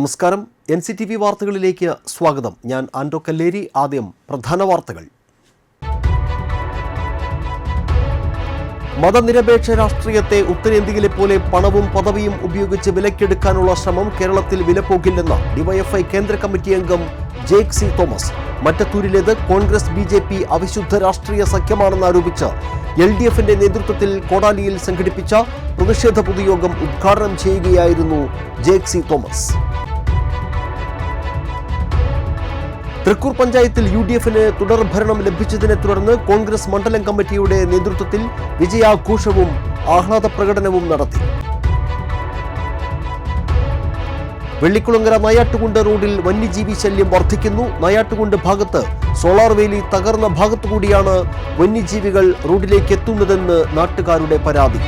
നമസ്കാരം. N C T V വാർത്തകളിലേക്ക് സ്വാഗതം. ഞാൻ ആൻഡോ കല്ലേരി. ആദ്യം പ്രധാന വാർത്തകൾ. മതനിരപേക്ഷ രാഷ്ട്രീയത്തെ ഉത്തരേന്ത്യയിലെ പോലെ പണവും പദവിയും ഉപയോഗിച്ച് വിലക്കെടുക്കാനുള്ള ശ്രമം കേരളത്തിൽ വിലപ്പോകില്ലെന്ന് ഡിവൈഎഫ്ഐ കേന്ദ്ര കമ്മിറ്റി അംഗം ജേക്ക് സി തോമസ്. മറ്റത്തൂരിലേത് കോൺഗ്രസ് ബി ജെ പി അവിശുദ്ധ രാഷ്ട്രീയ സഖ്യമാണെന്ന് ആരോപിച്ച് എൽ ഡി എഫിന്റെ നേതൃത്വത്തിൽ കോടാലിയിൽ സംഘടിപ്പിച്ച പ്രതിഷേധ പൊതുയോഗം ഉദ്ഘാടനം ചെയ്യുകയായിരുന്നു ജേക്ക് സി തോമസ്. തൃക്കൂർ പഞ്ചായത്തിൽ യു ഡി എഫിന് തുടർ ഭരണം ലഭിച്ചതിനെ തുടർന്ന് കോൺഗ്രസ് മണ്ഡലം കമ്മിറ്റിയുടെ നേതൃത്വത്തിൽ വിജയാഘോഷവും ആഹ്ലാദ പ്രകടനവും നടത്തി. വെള്ളിക്കുളങ്ങര നയാട്ടുകുണ്ട് റോഡിൽ വന്യജീവി ശല്യം വർദ്ധിക്കുന്നു. നയാട്ടുകുണ്ട് ഭാഗത്ത് സോളാർ വേലി തകർന്ന ഭാഗത്തുകൂടിയാണ് വന്യജീവികൾ റോഡിലേക്ക് എത്തുന്നതെന്ന് നാട്ടുകാരുടെ പരാതി.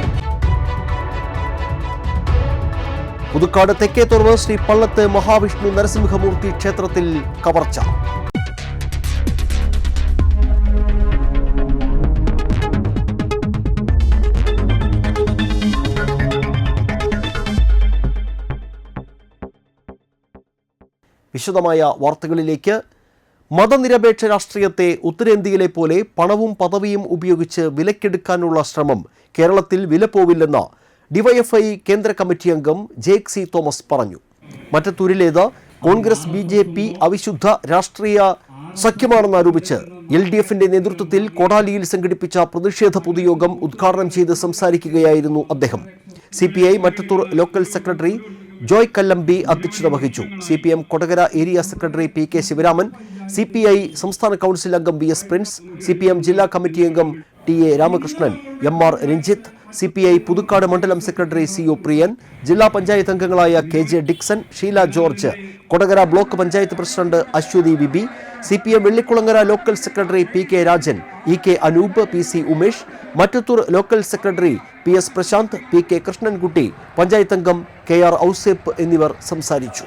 പുതുക്കാട് തെക്കേത്തുറവ് ശ്രീ പള്ളത്ത് മഹാവിഷ്ണു നരസിംഹമൂർത്തി ക്ഷേത്രത്തിൽ കവർച്ച. വിശദമായ വാർത്തകളിലേക്ക്. മതനിരപേക്ഷ രാഷ്ട്രീയത്തെ ഉത്തരേന്ത്യയിലെ പോലെ പണവും പദവിയും ഉപയോഗിച്ച് വിലക്കെടുക്കാനുള്ള ശ്രമം കേരളത്തിൽ വിലപ്പോവില്ലെന്ന് ഡിവൈഎഫ്ഐ കേന്ദ്ര കമ്മിറ്റി അംഗം ജേക്ക് സി തോമസ് പറഞ്ഞു. മറ്റത്തൂരിലേത് കോൺഗ്രസ് ബി ജെ പി അവിശുദ്ധ രാഷ്ട്രീയ സഖ്യമാണെന്ന് ആരോപിച്ച് എൽ ഡി എഫിന്റെ നേതൃത്വത്തിൽ കോടാലിയിൽ സംഘടിപ്പിച്ച പ്രതിഷേധ പൊതുയോഗം ഉദ്ഘാടനം ചെയ്ത് സംസാരിക്കുകയായിരുന്നു അദ്ദേഹം. C P I Mattathur local secretary Joy Kallambi അധ്യക്ഷത വഹിച്ചു. C P M Kodakara area secretary P K Sivaraman C P I സംസ്ഥാന കൗൺസിൽ അംഗം V S Prince C P M ജില്ലാ കമ്മിറ്റി അംഗം T A Ramakrishnan M R Ranjith C P I Puthukkad മണ്ഡലം secretary C O Priyan ജില്ലാ പഞ്ചായത്ത് അംഗങ്ങളായ K J Dixon Sheela George Kodakara block panchayat president Aswathi Bibi C P M Vellikulangara local secretary P K Rajan E K Anoop P C Umesh Mattathur local secretary P S Prashanth P K Krishnankutty panchayat അംഗം K R Ouseph എന്നിവർ സംസാരിച്ചു.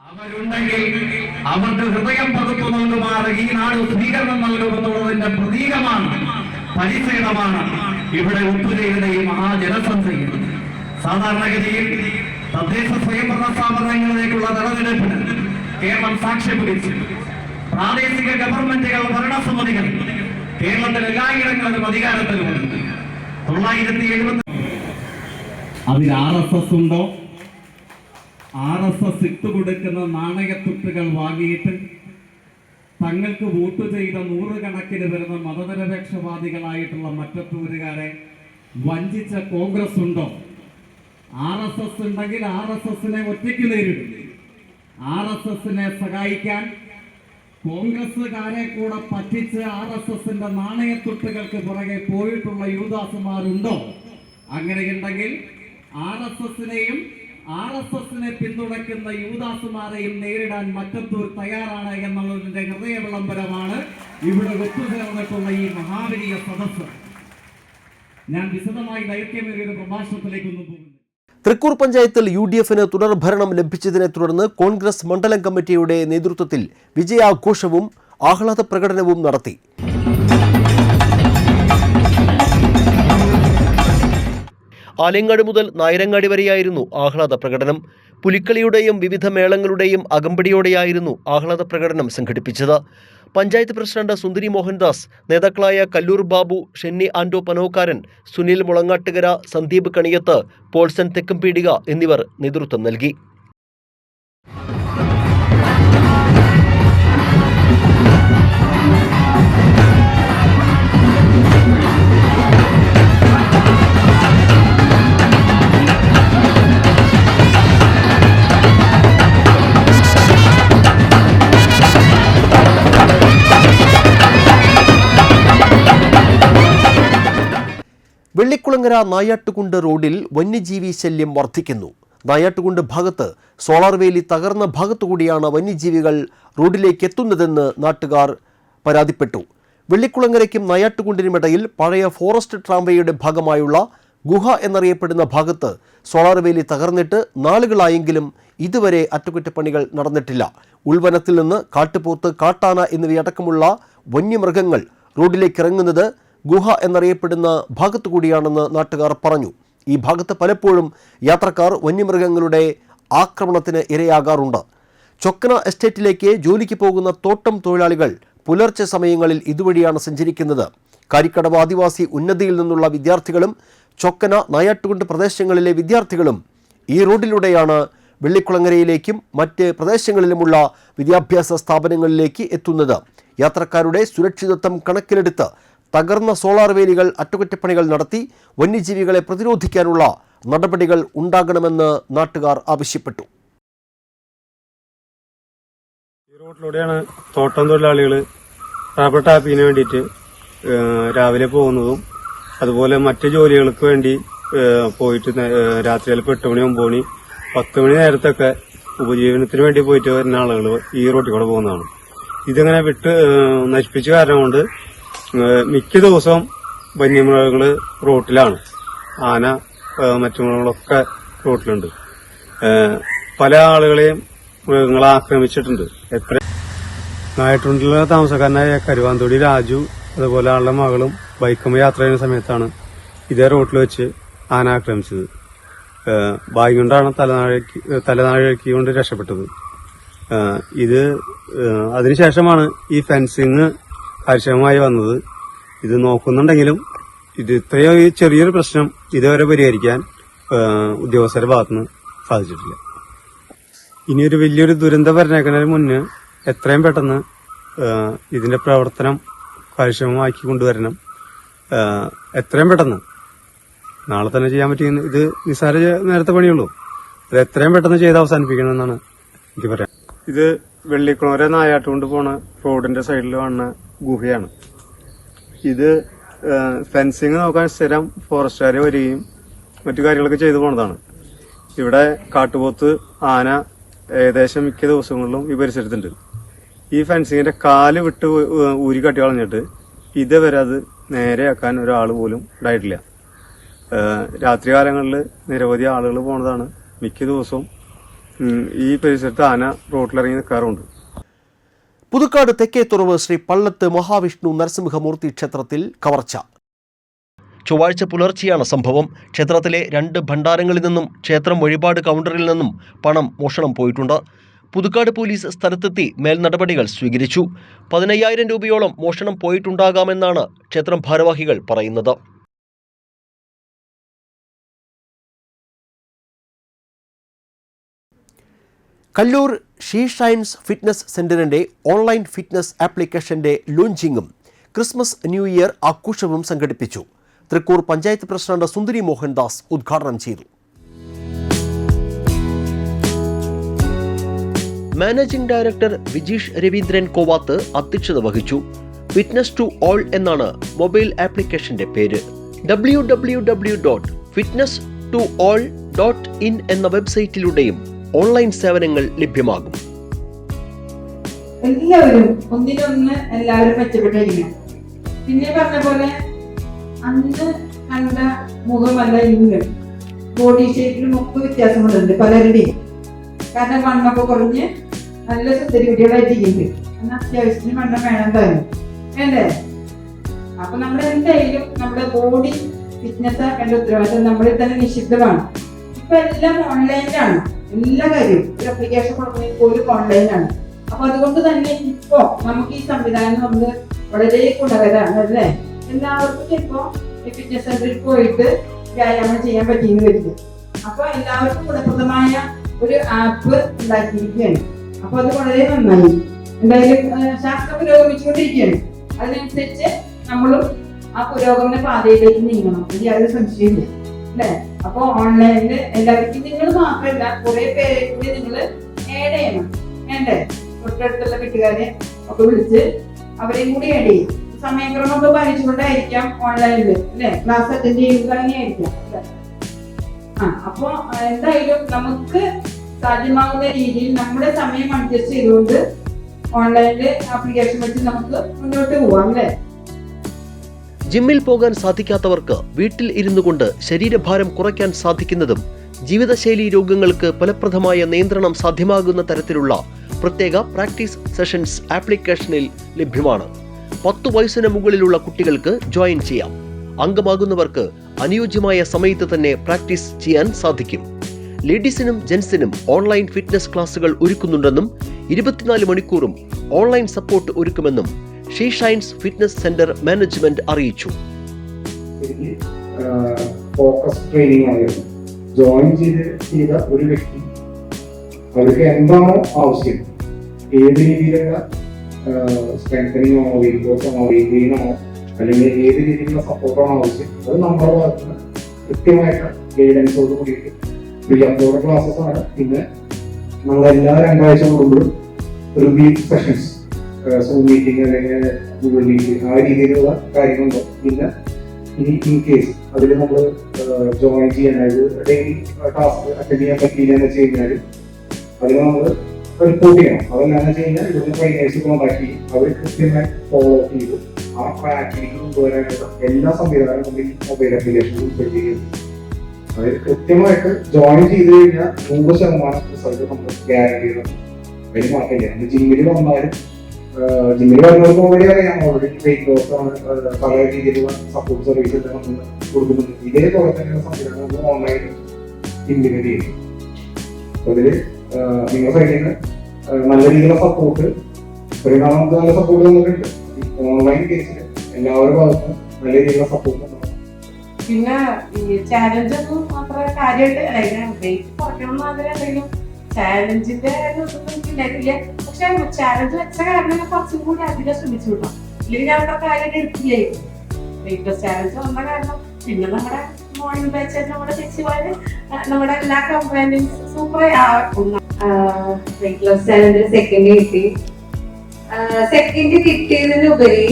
അവരുണ്ടെങ്കിൽ അവർക്ക് ഹൃദയം പതുത്തു നൽകുമാറ്. ഈ നാട് സ്വീകരണം നൽകുമെന്നുള്ളതിന്റെ പ്രതീകമാണ്. പരിസേതമാണ് ഇവിടെ ഒത്തുചേരുന്ന ഈ മഹാജനസംഖ്യയിൽ സാധാരണഗതിയിൽ തദ്ദേശ സ്വയംഭരണ സ്ഥാപനങ്ങളിലേക്കുള്ള തെരഞ്ഞെടുപ്പിന് കേരളം സാക്ഷ്യം പ്രാദേശിക ഗവൺമെന്റുകൾ ഭരണസമിതികൾ കേരളത്തിൽ എല്ലായിടങ്ങളിലും അധികാരത്തിലുമുണ്ട് തൊള്ളായിരത്തി എഴുപത്തി അതിൽ ആർ എസ് എസ് ഉണ്ടോ? ആർ എസ് എസ് ഇട്ടുകൊടുക്കുന്ന നാണയത്തുട്ടുകൾ വാങ്ങിയിട്ട് തങ്ങൾക്ക് വോട്ട് ചെയ്ത നൂറുകണക്കിന് വരുന്ന മതനിരപേക്ഷവാദികളായിട്ടുള്ള മറ്റത്തൂരുകാരെ വഞ്ചിച്ച കോൺഗ്രസ് ഉണ്ടോ? ആർ എസ് എസ് ഉണ്ടെങ്കിൽ ആർ എസ് എസിനെ ഒറ്റയ്ക്ക് നേരിടും. ആർ എസ് എസിനെ സഹായിക്കാൻ കോൺഗ്രസ്സുകാരെ കൂടെ പറ്റിച്ച് ആർ എസ് എസിന്റെ നാണയത്തുട്ടുകൾക്ക് പുറകെ പോയിട്ടുള്ള യുവദാസുമാരുണ്ടോ അങ്ങനെയുണ്ടെങ്കിൽ ആർ എസ് എസിനെയും ആർ എസ് എസിനെ പിന്തുണയ്ക്കുന്ന യുവദാസുമാരെയും നേരിടാൻ മറ്റത്തൂർ തയ്യാറാണ് എന്നുള്ളതിന്റെ ഹൃദയ വിളംബരമാണ് ഇവിടെ ഒത്തുചേർന്നിട്ടുള്ള ഈ മഹാവലിയ സദസ്സ്. ഞാൻ വിശദമായി ദൈർഘ്യമേറിയ ഒരു പ്രഭാഷണത്തിലേക്കൊന്നും പോകുന്നു. തൃക്കൂർ പഞ്ചായത്തിൽ യു ഡി എഫിന് തുടർഭരണം ലഭിച്ചതിനെ തുടർന്ന് കോൺഗ്രസ് മണ്ഡലം കമ്മിറ്റിയുടെ നേതൃത്വത്തിൽ വിജയാഘോഷവും ആഹ്ലാദ പ്രകടനവും നടത്തി. ആലങ്ങാട് മുതൽ നായരങ്ങാടി വരെയായിരുന്നു ആഹ്ലാദ പ്രകടനം. പുലിക്കളിയുടെയും വിവിധ മേളങ്ങളുടെയും അകമ്പടിയോടെയായിരുന്നു ആഹ്ലാദ പ്രകടനം സംഘടിപ്പിച്ചത്. പഞ്ചായത്ത് പ്രസിഡന്റ് സുന്ദരി മോഹൻദാസ് നേതാക്കളായ കല്ലൂർ ബാബു ഷെന്നി ആൻഡോ പനോക്കാരൻ സുനിൽ മുളങ്ങാട്ടുകര സന്ദീപ് കണിയത്ത് പോൾസൺ തെക്കുംപീടിക എന്നിവർ നേതൃത്വം നൽകി. വെള്ളിക്കുളങ്ങര നായാട്ടുകുണ്ട് റോഡിൽ വന്യജീവി ശല്യം വർദ്ധിക്കുന്നു. നായാട്ടുകുണ്ട് ഭാഗത്ത് സോളാർ വേലി തകർന്ന ഭാഗത്തുകൂടിയാണ് വന്യജീവികൾ റോഡിലേക്ക് എത്തുന്നതെന്ന് നാട്ടുകാർ പരാതിപ്പെട്ടു. വെള്ളിക്കുളങ്ങരയ്ക്കും നായാട്ടുകുണ്ടിനുമിടയിൽ പഴയ ഫോറസ്റ്റ് ട്രാംവേയുടെ ഭാഗമായുള്ള ഗുഹ എന്നറിയപ്പെടുന്ന ഭാഗത്ത് സോളാർ വേലി തകർന്നിട്ട് നാളുകളായെങ്കിലും ഇതുവരെ അറ്റകുറ്റപ്പണികൾ നടന്നിട്ടില്ല. ഉൾവനത്തിൽ നിന്ന് കാട്ടുപോത്ത് കാട്ടാന എന്നിവയടക്കമുള്ള വന്യമൃഗങ്ങൾ റോഡിലേക്ക് ഇറങ്ങുന്നത് ഗുഹ എന്നറിയപ്പെടുന്ന ഭാഗത്തു കൂടിയാണെന്ന് നാട്ടുകാർ പറഞ്ഞു. ഈ ഭാഗത്ത് പലപ്പോഴും യാത്രക്കാർ വന്യമൃഗങ്ങളുടെ ആക്രമണത്തിന് ഇരയാകാറുണ്ട്. ചൊക്കന എസ്റ്റേറ്റിലേക്ക് ജോലിക്ക് പോകുന്ന തോട്ടം തൊഴിലാളികൾ പുലർച്ചെ സമയങ്ങളിൽ ഇതുവഴിയാണ് സഞ്ചരിക്കുന്നത്. കാരിക്കടവ് ആദിവാസി ഉന്നതിയിൽ നിന്നുള്ള വിദ്യാർത്ഥികളും ചൊക്കന നായാട്ടുകുണ്ട് പ്രദേശങ്ങളിലെ വിദ്യാർത്ഥികളും ഈ റോഡിലൂടെയാണ് വെള്ളിക്കുളങ്ങരയിലേക്കും മറ്റ് പ്രദേശങ്ങളിലുമുള്ള വിദ്യാഭ്യാസ സ്ഥാപനങ്ങളിലേക്ക് എത്തുന്നത്. യാത്രക്കാരുടെ സുരക്ഷിതത്വം കണക്കിലെടുത്ത് തകർന്ന സോളാർ വേലികൾ അറ്റകുറ്റപ്പണികൾ നടത്തി വന്യജീവികളെ പ്രതിരോധിക്കാനുള്ള നടപടികൾ ഉണ്ടാകണമെന്ന് നാട്ടുകാർ ആവശ്യപ്പെട്ടു. ഈ റോഡിലൂടെയാണ് തോട്ടം തൊഴിലാളികൾ റബ്ബർ ടാപ്പിന് വേണ്ടിയിട്ട് രാവിലെ പോകുന്നതും അതുപോലെ മറ്റ് ജോലികൾക്ക് വേണ്ടി പോയിട്ട് രാത്രി ചിലപ്പോൾ എട്ട് മണി ഒമ്പത് മണി പത്ത് മണി നേരത്തൊക്കെ ഉപജീവനത്തിന് വേണ്ടി പോയിട്ട് വരുന്ന ആളുകൾ ഈ റോട്ടിൽ കൂടെ പോകുന്നതാണ്. ഇതിങ്ങനെ വിട്ട് നശിപ്പിച്ച കാരണം കൊണ്ട് മിക്ക ദിവസവും വന്യമൃഗങ്ങൾ റോട്ടിലാണ്. ആന മറ്റു മൃഗങ്ങളൊക്കെ റോട്ടിലുണ്ട്. പല ആളുകളെയും മൃഗങ്ങളെ ആക്രമിച്ചിട്ടുണ്ട്. എത്ര നായട്ടുണ്ടിലെ താമസക്കാരനായ കരുവാന്തൊടി രാജു അതുപോലെ ആളുടെ മകളും ബൈക്കുമ്പോൾ യാത്ര ചെയ്യുന്ന സമയത്താണ് ഇതേ റോട്ടിൽ വെച്ച് ആന ആക്രമിച്ചത്. ഭാഗ്യം കൊണ്ടാണ് തലനാഴക്കി തലനാഴക്കി കൊണ്ട് രക്ഷപ്പെട്ടത്. ഇത് അതിനുശേഷമാണ് ഈ ഫെൻസിങ് കാര്യക്ഷമമായി വന്നത് ഇത് നോക്കുന്നുണ്ടെങ്കിലും ഇത് ഇത്രയോ ചെറിയൊരു പ്രശ്നം ഇതുവരെ പരിഹരിക്കാൻ ഉദ്യോഗസ്ഥരുടെ ഭാഗത്തുനിന്ന് സാധിച്ചിട്ടില്ല. ഇനിയൊരു വലിയൊരു ദുരന്തം വരണേക്കുന്നതിന് മുന്നേ എത്രയും പെട്ടെന്ന് ഇതിന്റെ പ്രവർത്തനം കാര്യക്ഷമമാക്കി കൊണ്ടുവരണം. എത്രയും പെട്ടെന്ന് നാളെ തന്നെ ചെയ്യാൻ പറ്റുന്ന ഇത് നിസ്സാര നേരത്തെ പണിയുള്ളൂ. അത് എത്രയും പെട്ടെന്ന് ചെയ്ത് അവസാനിപ്പിക്കണം എന്നാണ് എനിക്ക് പറയാം ഇത് വെള്ളിക്കുളവരെ നായാട്ടുകൊണ്ട് പോണ റോഡിന്റെ സൈഡിൽ കാണുന്ന ഗുഹയാണ്. ഇത് ഫെൻസിങ് നോക്കാൻ സ്ഥിരം ഫോറസ്റ്റുകാർ വരികയും മറ്റു കാര്യങ്ങളൊക്കെ ചെയ്തു പോണതാണ്. ഇവിടെ കാട്ടുപോത്ത് ആന ഏകദേശം മിക്ക ദിവസങ്ങളിലും ഈ പരിസരത്തുണ്ട്. ഈ ഫെൻസിങ്ങിന്റെ കാൽ വിട്ട് ഊരി കട്ടി കളഞ്ഞിട്ട് ഇതുവരെ അത് നേരെയാക്കാൻ ഒരാൾ പോലും ഉണ്ടായിട്ടില്ല. രാത്രി കാലങ്ങളിൽ നിരവധി ആളുകൾ പോണതാണ്. മിക്ക ദിവസവും ഈ പരിസരത്ത് ആന റോട്ടിലിറങ്ങി നിൽക്കാറുണ്ട് പുതുക്കാട് തെക്കേത്തുറവ് ശ്രീ പള്ളത്ത് മഹാവിഷ്ണു നരസിംഹമൂർത്തി ക്ഷേത്രത്തിൽ കവർച്ച. ചൊവ്വാഴ്ച പുലർച്ചെയാണ് സംഭവം. ക്ഷേത്രത്തിലെ രണ്ട് ഭണ്ഡാരങ്ങളിൽ നിന്നും ക്ഷേത്രം വഴിപാട് കൗണ്ടറിൽ നിന്നും പണം മോഷണം പോയിട്ടുണ്ട്. പുതുക്കാട് പോലീസ് സ്ഥലത്തെത്തി മേൽനടപടികൾ സ്വീകരിച്ചു. പതിനയ്യായിരം രൂപയോളം മോഷണം പോയിട്ടുണ്ടാകാമെന്നാണ് ക്ഷേത്രം ഭാരവാഹികൾ പറയുന്നത്. കല്ലൂർ ഷീ ഷൈൻസ് ഫിറ്റ്നസ് സെന്ററിന്റെ ഓൺലൈൻ ഫിറ്റ്നസ് ആപ്ലിക്കേഷന്റെ ലോഞ്ചിങ്ങും ക്രിസ്മസ് ന്യൂ ഇയർ ആഘോഷവും സംഘടിപ്പിച്ചു. തൃക്കൂർ പഞ്ചായത്ത് പ്രസിഡന്റ് സുന്ദരി മോഹൻദാസ് ഉദ്ഘാടനം ചെയ്തു. മാനേജിംഗ് ഡയറക്ടർ വിജീഷ് രവീന്ദ്രൻ കോവാത്ത് അധ്യക്ഷത വഹിച്ചു. ഫിറ്റ്നസ് ടു ഓൾ എന്നാണ് മൊബൈൽ ആപ്ലിക്കേഷന്റെ പേര്. W W W dot fitness to all dot in എന്ന വെബ്സൈറ്റിലൂടെയും ഓൺലൈൻ സേവനങ്ങൾ ലഭ്യമാകും. എല്ലാവരും ഒന്നിനൊന്ന് എല്ലാവരും മെച്ചപ്പെട്ടിരിക്കണം പിന്നെ പറഞ്ഞ പോലെ അന്ന് കണ്ട മുഖമല്ല ഇന്ന്. ബോഡി ഷേപ്പിലും ഒക്കെ വ്യത്യാസങ്ങളുണ്ട് പലരുടെയും. കാരണം മണ്ണൊക്കെ കുറഞ്ഞ് നല്ല സുന്ദരി കുട്ടികളായിട്ടിരിക്കുന്നുണ്ട് എന്നാൽ അത്യാവശ്യത്തിന് മണ്ണ വേണം തന്നെ വേണ്ടേ? അപ്പൊ നമ്മൾ എന്തായാലും നമ്മുടെ ബോഡി ഫിറ്റ്നസ് ആക്കേണ്ട ഉത്തരവാദിത്തം നമ്മളിൽ തന്നെ നിഷിദ്ധമാണ് ഇപ്പൊ എല്ലാം ഓൺലൈനിലാണ് എല്ലാ കാര്യവും. ഒരു അപ്ലിക്കേഷൻ കൊടുക്കുന്നത് പോലും ഓൺലൈനാണ് അപ്പൊ അതുകൊണ്ട് തന്നെ ഇപ്പോ നമുക്ക് ഈ സംവിധാനം നമുക്ക് വളരെ ഗുണകരമാണ് അല്ലേ? എല്ലാവർക്കും ഇപ്പോ ഫിറ്റ്നസ് സെന്ററിൽ പോയിട്ട് വ്യായാമം ചെയ്യാൻ പറ്റിയെന്ന് വരില്ല അപ്പൊ എല്ലാവർക്കും ഗുണപ്രദമായ ഒരു ആപ്പ് ഉണ്ടാക്കിയിരിക്കുകയാണ്. അപ്പൊ അത് വളരെ നന്നായി. എന്തായാലും ശാസ്ത്രം പുരോഗമിച്ചുകൊണ്ടിരിക്കുകയാണ്. അതിനനുസരിച്ച് നമ്മളും ആ പുരോഗമന പാതയിലേക്ക് നീങ്ങണം. അതിൽ യാതൊരു സംശയമില്ല അല്ലേ? അപ്പൊ ഓൺലൈനിൽ എല്ലാവർക്കും നിങ്ങൾ മാത്രമല്ല കുറെ പേരെ കൂടി നിങ്ങൾ ആഡ് ചെയ്യണം. വേണ്ടേ തൊട്ടടുത്തുള്ള വീട്ടുകാരെ ഒക്കെ വിളിച്ച് അവരെയും കൂടി ആഡ് ചെയ്യും. സമയക്രമമൊക്കെ പാലിച്ചുകൊണ്ടായിരിക്കാം ഓൺലൈനിൽ അല്ലെ? ക്ലാസ് അറ്റൻഡ് ചെയ്യുന്നത് അങ്ങനെയായിരിക്കാം? ആ അപ്പൊ എന്തായാലും നമുക്ക് സാധ്യമാകുന്ന രീതിയിൽ നമ്മുടെ സമയം അഡ്ജസ്റ്റ് ചെയ്തുകൊണ്ട് ഓൺലൈനിൽ ആപ്ലിക്കേഷൻ വെച്ച് നമുക്ക് മുന്നോട്ട് പോവാം അല്ലേ? ജിമ്മിൽ പോകാൻ സാധിക്കാത്തവർക്ക് വീട്ടിൽ ഇരുന്നു കൊണ്ട് ശരീരഭാരം കുറയ്ക്കാൻ സാധിക്കുന്നതും ജീവിതശൈലി രോഗങ്ങൾക്ക് ഫലപ്രദമായ നിയന്ത്രണം സാധ്യമാകുന്ന തരത്തിലുള്ള പ്രത്യേക പ്രാക്ടീസ് സെഷൻസ് ആപ്ലിക്കേഷനിൽ ലഭ്യമാണ്. പത്തു വയസ്സിന് മുകളിലുള്ള കുട്ടികൾക്ക് ജോയിൻ ചെയ്യാം. അംഗമാകുന്നവർക്ക് അനുയോജ്യമായ സമയത്ത് തന്നെ പ്രാക്ടീസ് ചെയ്യാൻ സാധിക്കും. ലേഡീസിനും ജെൻസിനും ഓൺലൈൻ ഫിറ്റ്നസ് ക്ലാസുകൾ ഒരുക്കുന്നുണ്ടെന്നും ഇരുപത്തിനാല് മണിക്കൂറും online support ഒരുക്കുമെന്നും She Shines fitness centre management അറിയിച്ചു. ഫോക്കസ് ട്രെയിനിങ് ആയിരുന്നു. ജോയിൻ ചെയ്ത് ചെയ്ത ഒരു വ്യക്തി അവർക്ക് എന്താണോ ആവശ്യം ഏത് രീതിയിലുള്ള സ്ട്രെങ്തനിങ് ആണോ വെയിറ്റ് ലോസ് ആണോ വെയിറ്റ് ഗെയിൻ ആണോ അല്ലെങ്കിൽ ഏത് രീതിയിലുള്ള സപ്പോർട്ടാണോ ആവശ്യം അത് നമ്മുടെ ഭാഗത്ത് കൃത്യമായിട്ട് ഗൈഡൻസോട് കൂടിയിട്ട് ഫ്രീ അപ്ലോഡ് ക്ലാസ്സസ് ആണ്. പിന്നെ നമ്മൾ എല്ലാ രണ്ടാഴ്ച കൂടുമ്പോഴും റിവ്യൂ സെഷൻസ് സൂം മീറ്റിംഗ് അല്ലെങ്കിൽ ഗൂഗിൾ മീറ്റിംഗ് ആ രീതിയിലുള്ള കാര്യങ്ങളുണ്ട്. പിന്നെ ഇനി ഇൻ കേസ് അതിൽ നമ്മൾ ജോയിൻ ചെയ്യാനായിട്ട് ഡെയിലി ടാസ്ക് അറ്റൻഡ് ചെയ്യാൻ പറ്റിയില്ല എന്ന് വെച്ച് കഴിഞ്ഞാൽ അതിൽ നമ്മൾ റിപ്പോർട്ട് ചെയ്യണം. അതെന്താണെന്ന് വെച്ച് കഴിഞ്ഞാൽ ഇവിടുന്ന് ട്രെയിനേഴ്സ് കോൺടാക്ട് ചെയ്യും. അവർ കൃത്യമായി ഫോളോ അപ്പ് ചെയ്ത് ആ ട്രാക്കിലേക്ക് കൊണ്ടുവരാനുള്ള എല്ലാ സംവിധാനവും മൊബൈൽ ആപ്ലിക്കേഷനിൽ ഉൾപ്പെടുത്തി അതായത് കൃത്യമായിട്ട് ജോയിൻ ചെയ്ത് കഴിഞ്ഞാൽ നൂറ് ശതമാനം റിസൾട്ട് നമ്മൾ ഗ്യാരണ്ടി ചെയ്യണം. അതിന് മാറ്റില്ല നമ്മൾ ജിമ്മിൽ വന്നാലും ജിമ്മിൽ വരുന്നവർക്ക് ഓൾറെഡി അറിയാം. ഓൾറെഡി വെയിറ്റ് ലോസ് പല രീതിയിലുള്ള സപ്പോർട്ട് സർവീസ് ഒക്കെ നമ്മൾ കൊടുക്കുന്നുണ്ട്. ഇതേപോലെ തന്നെയുള്ള സംവിധാനം നമ്മൾ ഓൺലൈനിൽ ഇംപ്ലിമെന്റ് ചെയ്യും അതിൽ നിങ്ങളുടെ സൈഡിൽ നിന്ന് നല്ല രീതിയിലുള്ള സപ്പോർട്ട് ഒരു നമുക്ക് നല്ല സപ്പോർട്ട് തന്നിട്ടുണ്ട്. ഓൺലൈൻ കേസിൽ എല്ലാവരും ഭാഗത്തും നല്ല രീതിയിലുള്ള സപ്പോർട്ട് പിന്നെ ഈ ചാലഞ്ച് ഒന്നും അത്ര കാര്യമായിട്ട് വെയിറ്റ് കുറയ്ക്കണം എന്ന് ആഗ്രഹം ഉണ്ടെങ്കിലും ചാലഞ്ചിന്റെ എനിക്കില്ല പക്ഷെ ചാലഞ്ച് വെച്ച കാരണം ഞാൻ കുറച്ചും കൂടി അധികം ശ്രമിച്ചു വിടാം ഇല്ലെങ്കിൽ ഞാൻ അത്ര കാര്യം എടുത്തില്ലായിരുന്നു വെയിറ്റ് ലോസ് ചാലഞ്ച് വന്ന കാരണം പിന്നെ നമ്മുടെ മോർണിംഗ് ബാച്ച് നമ്മുടെ ചേച്ചിമാര് നമ്മുടെ എല്ലാ കമ്പനീസ് സൂപ്പർ വെയിറ്റ് ലോസ് ചാലഞ്ചിൽ സെക്കൻഡ് കിട്ടി. സെക്കൻഡ് കിട്ടിയതിനുപരി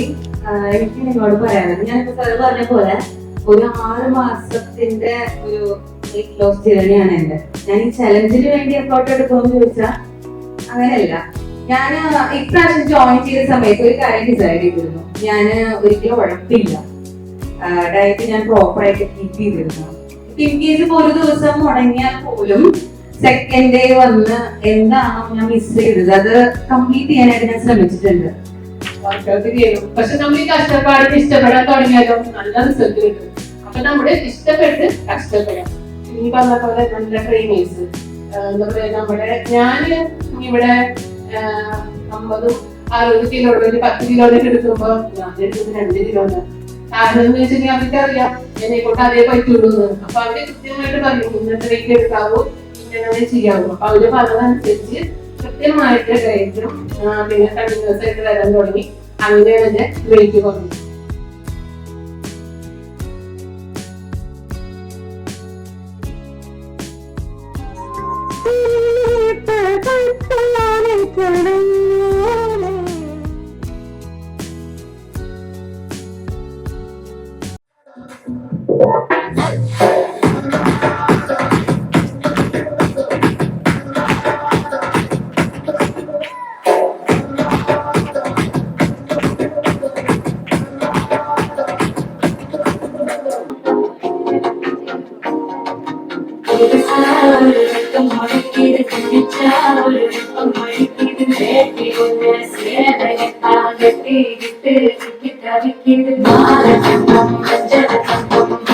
എനിക്ക് നിങ്ങളോട് പറയാനുള്ളത്. ഞാനിപ്പോ സാറ് പറഞ്ഞ പോലെ ഒരു ആറ് മാസത്തിന്റെ ഒരു വെയിറ്റ് ലോസ് ജേണിയാണ് എന്റെ ഞാൻ ഈ ചലഞ്ചിന് വേണ്ടി എഫോർട്ട് എടുക്കുമെന്ന് ചോദിച്ചാൽ അങ്ങനെയല്ല. ഞാൻ ഇപ്രാവശ്യം ജോയിൻ ചെയ്ത സമയത്ത് ഒരു കാര്യം ഡിസൈഡ് ചെയ്തിരുന്നു. ഞാൻ ഒരിക്കലും ഉഴപ്പില്ല. ഡയറ്റ് ഞാൻ പ്രോപ്പർ ആയിട്ട് കീപ്പ് ചെയ്തിരുന്നു. ഇൻ കേസ് ഒരു ദിവസം മുടങ്ങിയാൽ പോലും സെക്കൻഡ് ഡേ വന്ന് എന്താണോ ഞാൻ മിസ് ചെയ്തത്. അത് കംപ്ലീറ്റ് ചെയ്യാനായിട്ട് ഞാൻ ശ്രമിച്ചിട്ടുണ്ട്. പക്ഷെ നമ്മൾ ഈ കഷ്ടപ്പാടിന് ഇഷ്ടപ്പെടാൻ തുടങ്ങിയാലോ നല്ല റിസൾട്ട് കിട്ടും. അപ്പൊ നമ്മുടെ ഇഷ്ടപ്പെട്ട് കഷ്ടപ്പെടാം ഈ പറഞ്ഞ പോലെ നമ്മുടെ ട്രെയിനേഴ്സ് എന്താ പറയുക നമ്മുടെ ഞാൻ ഇവിടെ അമ്പതും അറുപത് കിലോ ഒരു പത്ത് കിലോയിലേക്ക് എടുക്കുമ്പോൾ ഞാൻ രണ്ട് കിലോ കാരണം എന്ന് വെച്ചിട്ടുണ്ടെങ്കിൽ അവർക്ക് അറിയാം എന്നെ കൊണ്ട് അതേ പറ്റുള്ളൂ അപ്പൊ അവർ കൃത്യമായിട്ട് പറയും ഇന്നത്തെ വെയിറ്റ് എടുക്കാവൂ ഇങ്ങനെ ചെയ്യാവൂ. അപ്പൊ അവർ പറഞ്ഞതനുസരിച്ച് കൃത്യമായിട്ട് ഡയറ്റും പിന്നെ കണ്ടിന്യൂസ് ആയിട്ട് വരാൻ തുടങ്ങി. അങ്ങനെ തന്നെ വെയിറ്റ് കുറഞ്ഞു. ஒரு சாவல் மழைக்கிது கண்டிச்சாவல் மழைக்கிது வேட்டி ஒன்று மாலை கம்பம் மஞ்சள் கம்பம்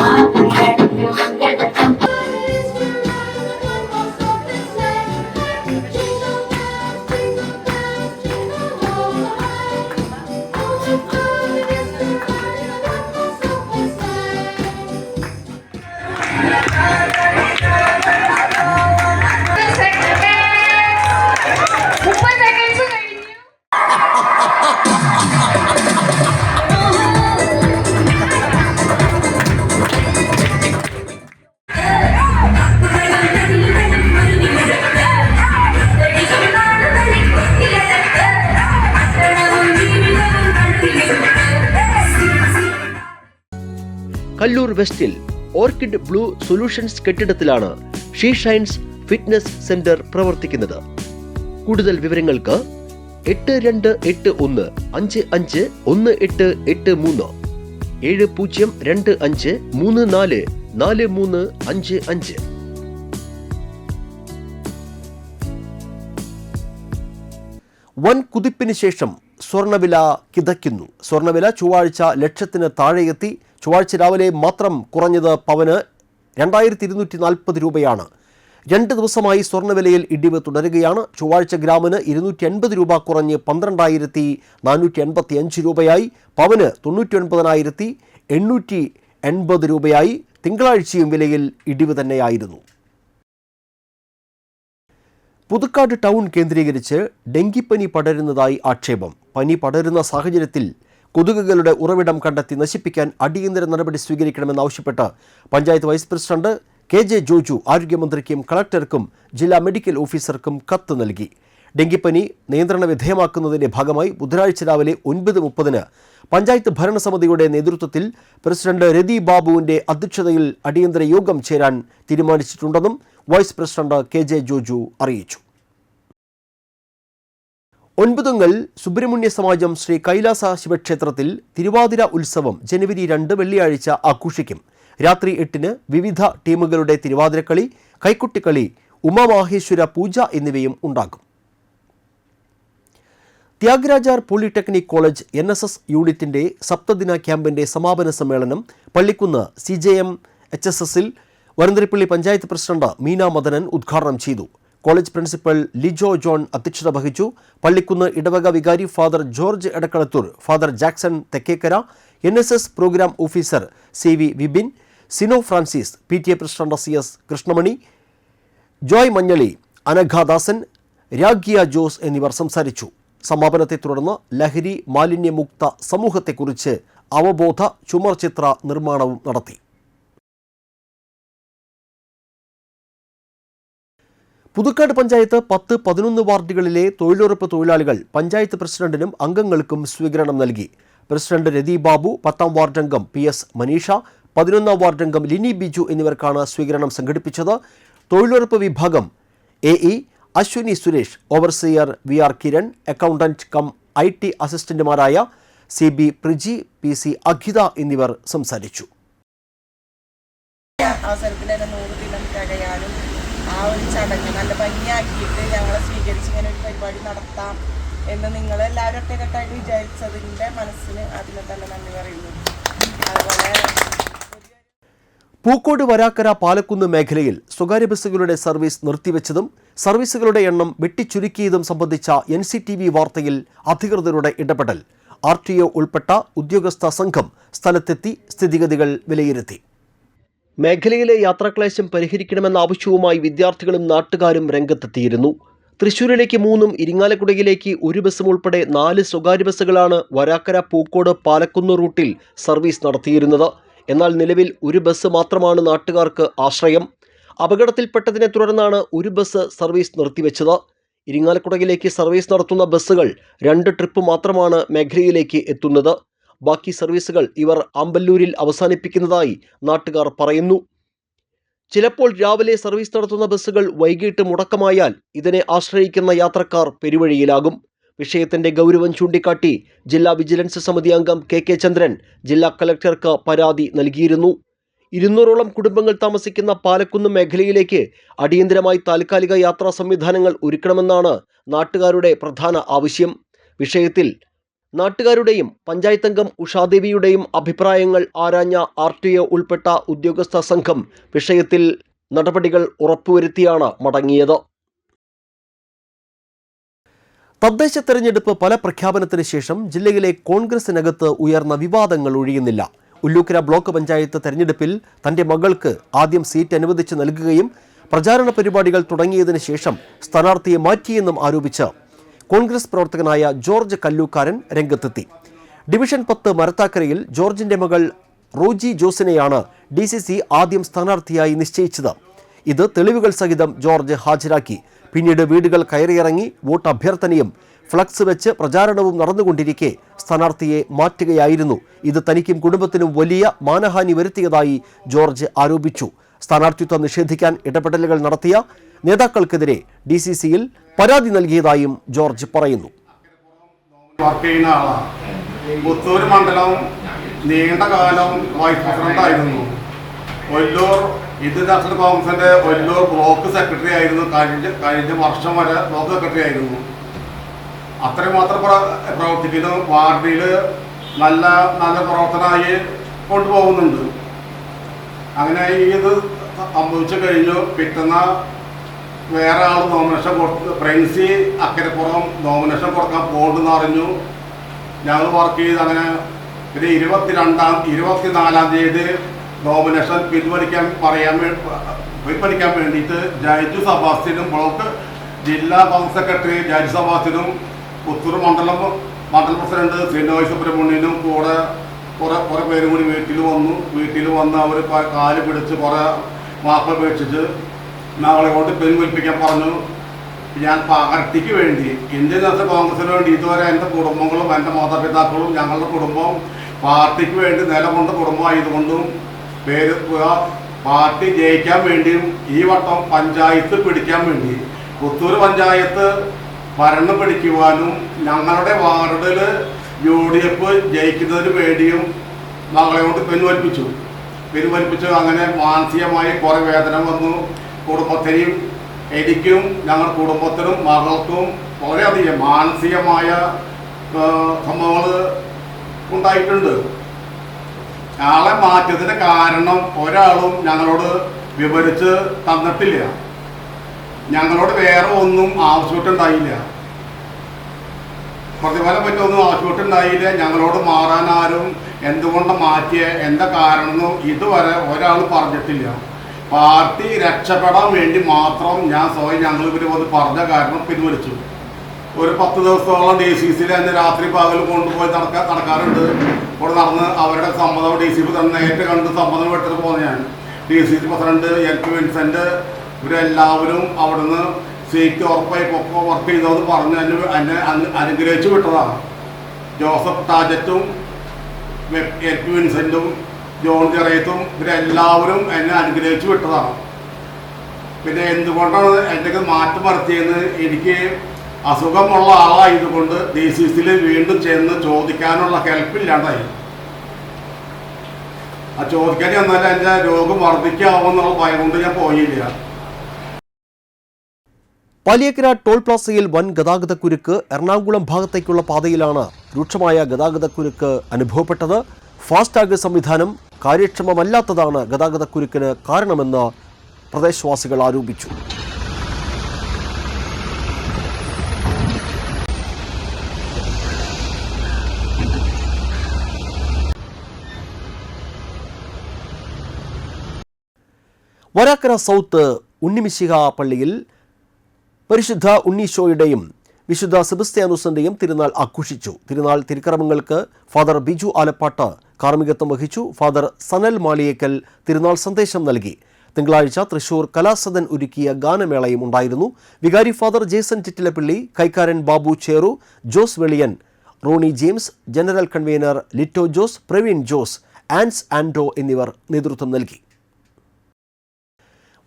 കല്ലൂർ വെസ്റ്റിൽ ഓർക്കിഡ് ബ്ലൂ സൊല്യൂഷൻസ് കെട്ടിടത്തിലാണ് ഷീ ഷൈൻസ് ഫിറ്റ്നസ് സെന്റർ പ്രവർത്തിക്കുന്നത്. കൂടുതൽ വിവരങ്ങൾക്ക് എട്ട് രണ്ട് എട്ട് ഒന്ന് അഞ്ച് അഞ്ച് ഒന്ന് എട്ട് എട്ട് മൂന്ന് ഏഴ് പൂജ്യം രണ്ട് അഞ്ച് മൂന്ന് നാല് നാല് മൂന്ന് അഞ്ച് അഞ്ച്. വൻ കുതിപ്പിന് ശേഷം സ്വർണവില കിതയ്ക്കുന്നു. സ്വർണവില ചൊവ്വാഴ്ച ലക്ഷത്തിന് താഴെയെത്തി ചൊവ്വാഴ്ച രാവിലെ മാത്രം കുറഞ്ഞത് പവന് രണ്ടായിരത്തി ഇരുന്നൂറ്റി നാൽപ്പത് രൂപയാണ്. രണ്ട് ദിവസമായി സ്വർണവിലയിൽ ഇടിവ് തുടരുകയാണ്. ചൊവ്വാഴ്ച ഗ്രാമിന് ഇരുന്നൂറ്റി അൻപത് രൂപ കുറഞ്ഞ് പന്ത്രണ്ടായിരത്തി നാനൂറ്റി എൺപത്തി അഞ്ച് രൂപയായി. പവന് തൊണ്ണൂറ്റി ഒൻപതിനായിരത്തി എണ്ണൂറ്റി എൺപത് രൂപയായി. തിങ്കളാഴ്ചയും വിലയിൽ ഇടിവ് തന്നെയായിരുന്നു. പുതുക്കാട് ടൗൺ കേന്ദ്രീകരിച്ച് ഡെങ്കിപ്പനി പടരുന്നതായി ആക്ഷേപം. പനി പടരുന്ന സാഹചര്യത്തിൽ കൊതുകുകളുടെ ഉറവിടം കണ്ടെത്തി നശിപ്പിക്കാൻ അടിയന്തര നടപടി സ്വീകരിക്കണമെന്ന് സ്വീകരിക്കണമെന്നാവശ്യപ്പെട്ട് panchayat vice president K J Joju ആരോഗ്യമന്ത്രിക്കും കളക്ടർക്കും ജില്ലാ മെഡിക്കൽ ഓഫീസർക്കും കത്ത് നൽകി. ഡെങ്കിപ്പനി നിയന്ത്രണ വിധേയമാക്കുന്നതിന്റെ ഭാഗമായി ബുധനാഴ്ച രാവിലെ ഒൻപത് മുപ്പതിന് പഞ്ചായത്ത് ഭരണസമിതിയുടെ നേതൃത്വത്തിൽ പ്രസിഡന്റ് രതി ബാബുവിന്റെ അധ്യക്ഷതയിൽ അടിയന്തര യോഗം ചേരാൻ തീരുമാനിച്ചിട്ടുണ്ടെന്നും vice president K J Joju അറിയിച്ചു. ഒൻപതുങ്ങൽ സുബ്രഹ്മണ്യ സമാജം ശ്രീ കൈലാസ ശിവക്ഷേത്രത്തിൽ തിരുവാതിര ഉത്സവം ജനുവരി രണ്ട് വെള്ളിയാഴ്ച ആഘോഷിക്കും. രാത്രി എട്ടിന് വിവിധ ടീമുകളുടെ തിരുവാതിരക്കളി കൈക്കുട്ടിക്കളി ഉമാമാഹേശ്വര പൂജ എന്നിവയും ഉണ്ടാകും. Thyagarajar polytechnic college N S S യൂണിറ്റിന്റെ സപ്തദിന ക്യാമ്പിന്റെ സമാപന സമ്മേളനം Pallikkunnu C J M H S എസിൽ വരന്തരപ്പള്ളി പഞ്ചായത്ത് പ്രസിഡന്റ് മീന മദനൻ ഉദ്ഘാടനം ചെയ്തു. കോളേജ് പ്രിൻസിപ്പൽ ലിജോ ജോൺ അധ്യക്ഷത വഹിച്ചു. പള്ളിക്കുന്ന് ഇടവക വികാരി father George Edakkalathur father Jackson Thekkekkara N S S programme officer C V Vibin Sino Francis P T A president C S Krishnamani Joy Manjali അനഘാദാസൻ രാഗിയ Jose എന്നിവർ സംസാരിച്ചു. സമാപനത്തെ തുടർന്ന് ലഹരി മാലിന്യമുക്ത സമൂഹത്തെക്കുറിച്ച് അവബോധ ചുമർചിത്ര നിർമ്മാണവും നടത്തി. പുതുക്കാട് പഞ്ചായത്ത് പത്ത് പതിനൊന്ന് വാർഡുകളിലെ തൊഴിലുറപ്പ് തൊഴിലാളികൾ പഞ്ചായത്ത് പ്രസിഡന്റിനും അംഗങ്ങൾക്കും സ്വീകരണം നൽകി. പ്രസിഡന്റ് രതി ബാബു പത്താം വാർഡ് അംഗം പി എസ് മനീഷ പതിനൊന്നാം വാർഡ് അംഗം ലിനി ബിജു എന്നിവർക്കാണ് സ്വീകരണം സംഘടിപ്പിച്ചത്. തൊഴിലുറപ്പ് വിഭാഗം A E Aswini Suresh overseer V R Kiran accountant cum I T അസിസ്റ്റന്റുമാരായ C B Priji P C Akhitha എന്നിവർ സംസാരിച്ചു. ആ ഒരു ചടങ്ങ് നല്ല ഭംഗിയാക്കിയിട്ട് ഞങ്ങളെ സ്വീകരിച്ച് ഇങ്ങനെ ഒരു പരിപാടി നടത്താം എന്ന് നിങ്ങൾ എല്ലാവരും ഒറ്റക്കെട്ടായിട്ട് വിചാരിച്ചതിന്റെ മനസ്സിന് അതിനെ തന്നെ നന്ദി പറയുന്നു. അതുപോലെ പൂക്കോട് വരാക്കര പാലക്കുന്ന് മേഖലയിൽ സ്വകാര്യ ബസ്സുകളുടെ സർവീസ് നിർത്തിവെച്ചതും സർവീസുകളുടെ എണ്ണം വെട്ടിച്ചുരുക്കിയതും സംബന്ധിച്ച എൻ സി ടി വി വാർത്തയിൽ അധികൃതരുടെ ഇടപെടൽ. ആർ ടി ഒ ഉൾപ്പെട്ട ഉദ്യോഗസ്ഥ സംഘം സ്ഥലത്തെത്തി സ്ഥിതിഗതികൾ വിലയിരുത്തി. മേഖലയിലെ യാത്രാക്ലേശം പരിഹരിക്കണമെന്ന ആവശ്യവുമായി വിദ്യാർത്ഥികളും നാട്ടുകാരും രംഗത്തെത്തിയിരുന്നു. തൃശൂരിലേക്ക് മൂന്നും ഇരിങ്ങാലക്കുടയിലേക്ക് ഒരു ബസ്സും ഉൾപ്പെടെ നാല് സ്വകാര്യ ബസ്സുകളാണ് വരാക്കര പൂക്കോട് പാലക്കുന്ന് റൂട്ടിൽ സർവീസ് നടത്തിയിരുന്നത്. എന്നാൽ നിലവിൽ ഒരു ബസ് മാത്രമാണ് നാട്ടുകാർക്ക് ആശ്രയം. അപകടത്തിൽപ്പെട്ടതിനെ തുടർന്നാണ് ഒരു ബസ് സർവീസ് നിർത്തിവെച്ചത്. ഇരിങ്ങാലക്കുടയിലേക്ക് സർവീസ് നടത്തുന്ന ബസ്സുകൾ രണ്ട് ട്രിപ്പ് മാത്രമാണ് മേഖലയിലേക്ക് എത്തുന്നത്. ബാക്കി സർവീസുകൾ ഇവർ അമ്പല്ലൂരിൽ അവസാനിപ്പിക്കുന്നതായി നാട്ടുകാർ പറയുന്നു. ചിലപ്പോൾ രാവിലെ സർവീസ് നടത്തുന്ന ബസ്സുകൾ വൈകിട്ട് മുടക്കമായാൽ ഇതിനെ ആശ്രയിക്കുന്ന യാത്രക്കാർ പെരുവഴിയിലാകും. വിഷയത്തിന്റെ ഗൗരവം ചൂണ്ടിക്കാട്ടി ജില്ലാ വിജിലൻസ് സമിതി അംഗം കെ കെ ചന്ദ്രൻ ജില്ലാ കലക്ടർക്ക് പരാതി നൽകിയിരുന്നു. ഇരുന്നൂറോളം കുടുംബങ്ങൾ താമസിക്കുന്ന പാലക്കുന്ന് മേഖലയിലേക്ക് അടിയന്തരമായി താൽക്കാലിക യാത്രാ സംവിധാനങ്ങൾ ഒരുക്കണമെന്നാണ് നാട്ടുകാരുടെ പ്രധാന ആവശ്യം. വിഷയത്തിൽ നാട്ടുകാരുടെയും പഞ്ചായത്ത് അംഗം ഉഷാദേവിയുടെയും അഭിപ്രായങ്ങൾ ആരാഞ്ഞ ആർ ടി ഒ ഉൾപ്പെട്ട ഉദ്യോഗസ്ഥ സംഘം വിഷയത്തിൽ നടപടികൾ ഉറപ്പുവരുത്തിയാണ് മടങ്ങിയത്. തദ്ദേശ തെരഞ്ഞെടുപ്പ് പല പ്രഖ്യാപനത്തിന് ശേഷം ജില്ലയിലെ കോൺഗ്രസിനകത്ത് ഉയർന്ന വിവാദങ്ങൾ ഒഴിയുന്നില്ല. ഉല്ലൂക്കര ബ്ലോക്ക് പഞ്ചായത്ത് തെരഞ്ഞെടുപ്പിൽ തന്റെ മകൾക്ക് ആദ്യം സീറ്റ് അനുവദിച്ച് നൽകുകയും പ്രചാരണ പരിപാടികൾ തുടങ്ങിയതിനു ശേഷം സ്ഥാനാർത്ഥിയെ മാറ്റിയെന്നും ആരോപിച്ച് കോൺഗ്രസ് പ്രവർത്തകനായ ജോർജ് കല്ലൂക്കാരൻ രംഗത്തെത്തി. ഡിവിഷൻ പത്ത് മരത്താക്കരയിൽ ജോർജിന്റെ മകൾ റോജി ജോസിനെയാണ് ഡി സി സി ആദ്യം സ്ഥാനാർത്ഥിയായി നിശ്ചയിച്ചത്. ഇത് തെളിവുകൾ സഹിതം ജോർജ് ഹാജരാക്കി. പിന്നീട് വീടുകൾ കയറിയിറങ്ങി വോട്ട് അഭ്യർത്ഥനയും ഫ്ലക്സ് വെച്ച് പ്രചാരണവും നടന്നുകൊണ്ടിരിക്കെ സ്ഥാനാർത്ഥിയെ മാറ്റുകയായിരുന്നു. ഇത് തനിക്കും കുടുംബത്തിനും വലിയ മാനഹാനി വരുത്തിയതായി ജോർജ് ആരോപിച്ചു. സ്ഥാനാർത്ഥിത്വം നിഷേധിക്കാൻ ഇടപെടലുകൾ നടത്തിയ നേതാക്കൾക്കെതിരെ ഡി സി സിയിൽ പരാതി നൽകിയതായും ജോർജ് പറയുന്നു. പുത്തൂർ മണ്ഡലം നീണ്ട കാലം വൈസ് പ്രസിഡന്റ് ആയിരുന്നു. ഒല്ലൂർ ഇന്ത്യൻ നാഷണൽ കോൺഗ്രസിന്റെ ഒല്ലൂർ ബ്ലോക്ക് സെക്രട്ടറി ആയിരുന്നു. കഴിഞ്ഞ കഴിഞ്ഞ വർഷം വരെ ബ്ലോക്ക് സെക്രട്ടറി ആയിരുന്നു. അത്രയും മാത്രം പ്ര- പ്രവർത്തിക്കുന്നു. വാർഡിൽ നല്ല നല്ല പ്രവർത്തനമായി കൊണ്ടുപോകുന്നുണ്ട്. അങ്ങനെ ഇത് സംഭവിച്ചു കഴിഞ്ഞു. പിറ്റുന്ന വേറെ ആൾ നോമിനേഷൻ കൊടുത്ത് പ്രിൻസി അക്കരപ്പുറം നോമിനേഷൻ കൊടുക്കാൻ പോകുന്നുണ്ടെന്ന് അറിഞ്ഞു. ഞങ്ങൾ വർക്ക് ചെയ്ത് അങ്ങനെ പിന്നെ ഇരുപത്തിരണ്ടാം ഇരുപത്തിനാലാം തീയതി നോമിനേഷൻ പിൻവലിക്കാൻ പറയാൻ പിൻവലിക്കാൻ വേണ്ടിയിട്ട് ജയജു സബാസ്റ്റിനും ബ്ലോക്ക് ജില്ലാ കോൺഗ്രസ് സെക്രട്ടറി ജയജു സബാസ്റ്റിനും പുത്തൂർ മണ്ഡലം മണ്ഡല പ്രസിഡന്റ് ശ്രീനിവാസ് സുബ്രഹ്മണ്യനും കൂടെ കുറെ കുറെ പേരും കൂടി വീട്ടിൽ വന്നു. വീട്ടിൽ വന്ന് അവർ കാൽ പിടിച്ച് കുറെ മാപ്പപേക്ഷിച്ച് ഞങ്ങളെ കൊണ്ട് പിൻവലിപ്പിക്കാൻ പറഞ്ഞു. ഞാൻ പാർട്ടിക്ക് വേണ്ടി ഇന്ത്യൻ നാഷണൽ കോൺഗ്രസിന് വേണ്ടി ഇതുവരെ എന്റെ കുടുംബങ്ങളും എന്റെ മാതാപിതാക്കളും ഞങ്ങളുടെ കുടുംബം പാർട്ടിക്ക് വേണ്ടി നിലകൊണ്ട് കുടുംബമായതുകൊണ്ടും പേര് പാർട്ടി ജയിക്കാൻ വേണ്ടിയും ഈ വട്ടം പഞ്ചായത്ത് പിടിക്കാൻ വേണ്ടി പുത്തൂർ പഞ്ചായത്ത് ഭരണം പിടിക്കുവാനും ഞങ്ങളുടെ വാർഡിൽ യു ഡി എഫ് ജയിക്കുന്നതിന് വേണ്ടിയും മകളെ കൊണ്ട് പിൻവലിപ്പിച്ചു പിൻവലിപ്പിച്ചു അങ്ങനെ മാനസികമായി കുറേ വേദന വന്നു. കുടുംബത്തെയും എനിക്കും ഞങ്ങളുടെ കുടുംബത്തിനും മകൾക്കും വളരെയധികം മാനസികമായ സംഭവങ്ങൾ ഉണ്ടായിട്ടുണ്ട്. ആളെ മാറ്റത്തിന് കാരണം ഒരാളും ഞങ്ങളോട് വിവരിച്ച് തന്നിട്ടില്ല. ഞങ്ങളോട് വേറെ ഒന്നും ആവശ്യപ്പെട്ടുണ്ടായില്ല. പ്രതിഫലം പറ്റൊന്നും ആവശ്യപ്പെട്ടുണ്ടായില്ല. ഞങ്ങളോട് മാറാൻ ആരും എന്തുകൊണ്ട് മാറ്റിയ? എന്താ കാരണമെന്നും ഇതുവരെ ഒരാൾ പറഞ്ഞിട്ടില്ല. പാർട്ടി രക്ഷപ്പെടാൻ വേണ്ടി മാത്രം ഞാൻ സ്വയം ഞങ്ങൾ ഇവർ വന്ന് പറഞ്ഞ കാരണം പിൻവലിച്ചു ഒരു പത്ത് ദിവസത്തോളം ഡി സി സിയിൽ തന്നെ രാത്രി പകൽ കൊണ്ടുപോയി നടക്കാൻ നടക്കാറുണ്ട്. ഇവിടെ നടന്ന് അവരുടെ സമ്മതം ഡി സി പി തന്നെ നേരിട്ട് കണ്ട് സമ്മതം എടുത്തിട്ട് പോകുന്ന ഞാൻ. D C C president L P Vincent ഇവരെല്ലാവരും അവിടുന്ന് സീറ്റ് ഉറപ്പായി പൊക്കോ വർക്ക് ചെയ്തതെന്ന് പറഞ്ഞ് എന്നെ എന്നെ അനുഗ്രഹിച്ചു വിട്ടതാണ്. ജോസഫ് ടാജറ്റും എൽ പി വിൻസെന്റും ജോൺ ചെറിയത്തും ഇവരെല്ലാവരും എന്നെ അനുഗ്രഹിച്ചു വിട്ടതാണ്. പിന്നെ എന്തുകൊണ്ടാണ് എന്റെ മാറ്റം വരുത്തിയെന്ന് എനിക്ക് അസുഖമുള്ള ആളായതുകൊണ്ട് ഡി സി സിയിൽ വീണ്ടും ചെന്ന് ചോദിക്കാനുള്ള ഹെൽപ്പ് ഇല്ലാണ്ടായി. ആ ചോദിക്കാൻ ചെന്നാൽ എന്റെ രോഗം വർദ്ധിക്കാവുമെന്നുള്ള ഭയം കൊണ്ട് ഞാൻ പോയില്ല. പാലിയക്കര ടോൾ പ്ലാസയിൽ വൻ ഗതാഗതക്കുരുക്ക് എറണാകുളം ഭാഗത്തേക്കുള്ള പാതയിലാണ് രൂക്ഷമായ ഗതാഗതക്കുരുക്ക് അനുഭവപ്പെട്ടത്. ഫാസ്ടാഗ് സംവിധാനം കാര്യക്ഷമമല്ലാത്തതാണ് ഗതാഗതക്കുരുക്കിന് കാരണമെന്ന് പ്രദേശവാസികൾ ആരോപിച്ചു. വരാക്കര സൗത്ത് ഉണ്ണിമിശിക പള്ളിയിൽ പരിശുദ്ധ ഉണ്ണീശോയുടെയും വിശുദ്ധ സെബസ്ത്യാനുസിന്റെയും തിരുനാൾ ആഘോഷിച്ചു. തിരുനാൾ തിരുക്കർമ്മങ്ങൾക്ക് ഫാദർ ബിജു ആലപ്പാട്ട് കാർമ്മികത്വം വഹിച്ചു. ഫാദർ സനൽ മാളിയേക്കൽ തിരുനാൾ സന്ദേശം നൽകി. തിങ്കളാഴ്ച തൃശൂർ കലാസദൻ ഒരുക്കിയ ഗാനമേളയും ഉണ്ടായിരുന്നു. വികാരി ഫാദർ ജേസൺ ചിറ്റിലപ്പള്ളി കൈക്കാരൻ ബാബു ചേറു ജോസ് വെളിയൻ റോണി ജെയിംസ് ജനറൽ കൺവീനർ ലിറ്റോ ജോസ് പ്രവീൺ ജോസ് ആൻസ് ആൻഡോ എന്നിവർ നേതൃത്വം നൽകി.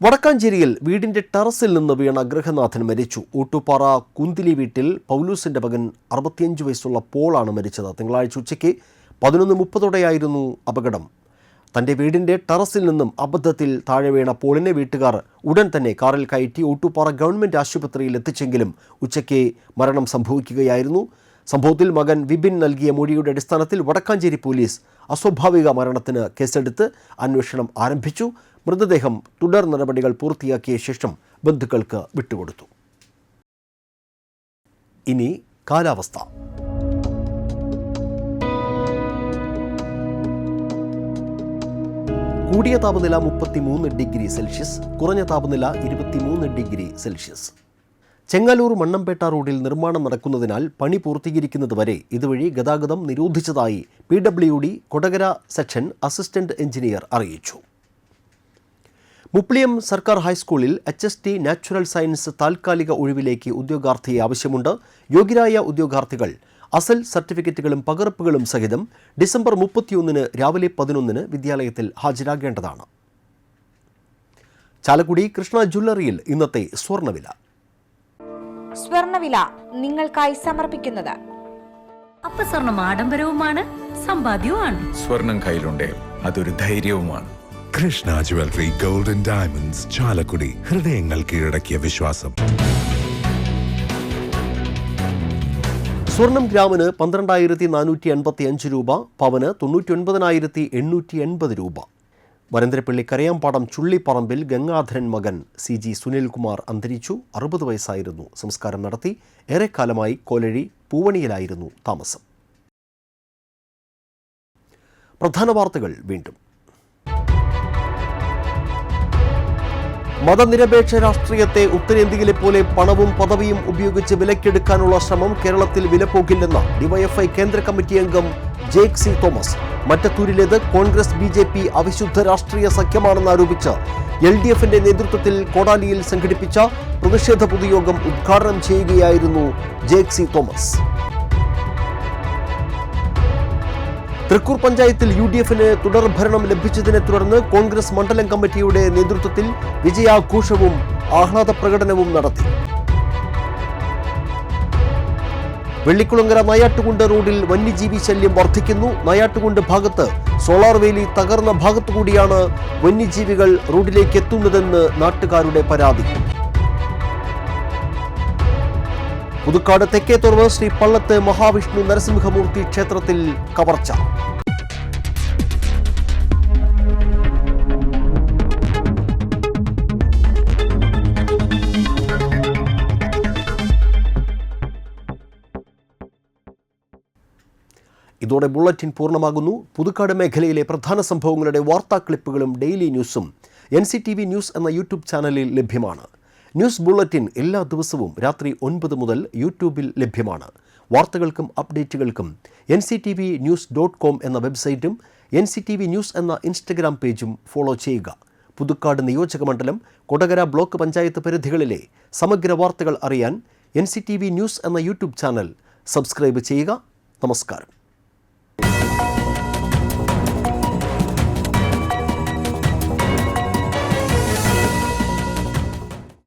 വടക്കാഞ്ചേരിയിൽ വീടിന്റെ ടെറസിൽ നിന്ന് വീണ ഗൃഹനാഥൻ മരിച്ചു. ഊട്ടുപാറ കുന്തിലി വീട്ടിൽ പൗലൂസിന്റെ മകൻ അറുപത്തിയഞ്ച് വയസ്സുള്ള പോളാണ് മരിച്ചത്. തിങ്കളാഴ്ച ഉച്ചയ്ക്ക് പതിനൊന്ന് മുപ്പതോടെയായിരുന്നു അപകടം. തന്റെ വീടിന്റെ ടെറസിൽ നിന്നും അബദ്ധത്തിൽ താഴെ വീണ പോളിനെ വീട്ടുകാർ ഉടൻ തന്നെ കാറിൽ കയറ്റി ഊട്ടുപാറ ഗവൺമെന്റ് ആശുപത്രിയിൽ എത്തിച്ചെങ്കിലും ഉച്ചയ്ക്ക് മരണം സംഭവിക്കുകയായിരുന്നു. സംഭവത്തിൽ മകൻ വിപിൻ നൽകിയ മൊഴിയുടെ അടിസ്ഥാനത്തിൽ വടക്കാഞ്ചേരി പോലീസ് അസ്വാഭാവിക മരണത്തിന് കേസെടുത്ത് അന്വേഷണം ആരംഭിച്ചു. മൃതദേഹം തുടർ നടപടികൾ പൂർത്തിയാക്കിയ ശേഷം ബന്ധുക്കൾക്ക് വിട്ടുകൊടുത്തു. ഇനി കാലാവസ്ഥ. കൂടിയ താപനില മുപ്പത്തിമൂന്ന് ഡിഗ്രി സെൽഷ്യസ് കുറഞ്ഞ താപനില ഇരുപത്തിമൂന്ന് ഡിഗ്രി സെൽഷ്യസ്. ചെങ്ങലൂർ മണ്ണംപേട്ട റോഡിൽ നിർമ്മാണം നടക്കുന്നതിനാൽ പണി പൂർത്തീകരിക്കുന്നതുവരെ ഇതുവഴി ഗതാഗതം നിരോധിച്ചതായി P W D Kodakara section assistant engineer അറിയിച്ചു. മുപ്ലിയം സർക്കാർ ഹൈസ്കൂളിൽ H S T natural science താൽക്കാലിക ഒഴിവിലേക്ക് ഉദ്യോഗാർത്ഥിയെ ആവശ്യമുണ്ട്. യോഗ്യരായ ഉദ്യോഗാർത്ഥികൾ അസൽ സർട്ടിഫിക്കറ്റുകളും പകർപ്പുകളും സഹിതം ഡിസംബർ മുപ്പത്തിയൊന്നിന് രാവിലെ പതിനൊന്നിന് വിദ്യാലയത്തിൽ ഹാജരാകേണ്ടതാണ്. ചാലക്കുടി കൃഷ്ണ ജ്വല്ലറിയിൽ ഇന്നത്തെ സ്വർണവില സ്വർണവില നിങ്ങൾക്കായി സമർപ്പിക്കുന്നത്. അപ്പസ്വർണം ആഡംബരവുമാണ് സമ്പാദ്യവുമാണ്. സ്വർണം കയ്യിലുണ്ടേ അതൊരു ധൈര്യവുമാണ്. Krishna jewellery golden diamonds Chalakudy. ഹൃദയങ്ങൾ കീഴടക്കിയ വിശ്വാസം. സ്വർണം ഗ്രാമിന് പന്ത്രണ്ടായിരത്തി നാനൂറ്റി എൺപത്തി അഞ്ച് രൂപ പവന് തൊണ്ണൂറ്റി ഒൻപതിനായിരത്തി എണ്ണൂറ്റി എൺപത് രൂപ. വരന്തരപ്പള്ളി കരയാമ്പാടം ചുള്ളിപ്പറമ്പിൽ ഗംഗാധരൻ മകൻ സി ജി സുനിൽകുമാർ അന്തരിച്ചു അറുപത് വയസ്സായിരുന്നു. സംസ്കാരം നടത്തി ഏറെക്കാലമായി കോലഴി പൂവണിയിലായിരുന്നു താമസം. പ്രധാന വാർത്തകൾ വീണ്ടും. മതനിരപേക്ഷ രാഷ്ട്രീയത്തെ ഉത്തരേന്ത്യയിലെ പോലെ പണവും പദവിയും ഉപയോഗിച്ച് വിലക്കെടുക്കാനുള്ള ശ്രമം കേരളത്തിൽ വിലപ്പോകില്ലെന്ന് ഡിവൈഎഫ്ഐ കേന്ദ്ര കമ്മിറ്റി അംഗം ജേക്ക് സി തോമസ്. മറ്റത്തൂരിലേത് കോൺഗ്രസ് ബി ജെ പി അവിശുദ്ധ രാഷ്ട്രീയ സഖ്യമാണെന്ന് ആരോപിച്ച് എൽ ഡി എഫിന്റെ നേതൃത്വത്തിൽ കോടാലിയിൽ സംഘടിപ്പിച്ച പ്രതിഷേധ പൊതുയോഗം ഉദ്ഘാടനം ചെയ്യുകയായിരുന്നു ജേക്ക് സി തോമസ്. തൃക്കൂർ പഞ്ചായത്തിൽ യു ഡി എഫിന് തുടർ ഭരണം ലഭിച്ചതിനെ തുടർന്ന് കോൺഗ്രസ് മണ്ഡലം കമ്മിറ്റിയുടെ നേതൃത്വത്തിൽ വിജയാഘോഷവും ആഹ്ലാദ പ്രകടനവും നടത്തി. വെള്ളിക്കുളങ്ങര നയാട്ടുകുണ്ട് റോഡിൽ വന്യജീവി ശല്യം വർദ്ധിക്കുന്നു. നയാട്ടുകുണ്ട് ഭാഗത്ത് സോളാർ വേലി തകർന്ന ഭാഗത്തുകൂടിയാണ് വന്യജീവികൾ റോഡിലേക്ക് എത്തുന്നതെന്ന് നാട്ടുകാരുടെ പരാതി. പുതുക്കാട് തെക്കേത്തുറവ് ശ്രീ പള്ളത്ത് മഹാവിഷ്ണു നരസിംഹമൂർത്തി ക്ഷേത്രത്തിൽ കവർച്ച. ഇതോടെ ബുള്ളറ്റിൻ പൂർണമാകുന്നു. പുതുക്കാട് മേഖലയിലെ പ്രധാന സംഭവങ്ങളുടെ വാർത്താ ക്ലിപ്പുകളും ഡെയിലി ന്യൂസും. N C T V news എന്ന യൂട്യൂബ് ചാനലിൽ ലഭ്യമാണ്. ന്യൂസ് ബുള്ളറ്റിൻ എല്ലാ ദിവസവും രാത്രി ഒൻപത് മുതൽ യൂട്യൂബിൽ ലഭ്യമാണ്. വാർത്തകൾക്കും അപ്ഡേറ്റുകൾക്കും N C T V news dot com എന്ന വെബ്സൈറ്റും N C T V news എന്ന ഇൻസ്റ്റഗ്രാം പേജും ഫോളോ ചെയ്യുക. പുതുക്കാട് നിയോജക മണ്ഡലം കൊടകര ബ്ലോക്ക് പഞ്ചായത്ത് പരിധികളിലെ സമഗ്ര വാർത്തകൾ അറിയാൻ N C T V news എന്ന യൂട്യൂബ് ചാനൽ സബ്സ്ക്രൈബ് ചെയ്യുക. നമസ്കാരം.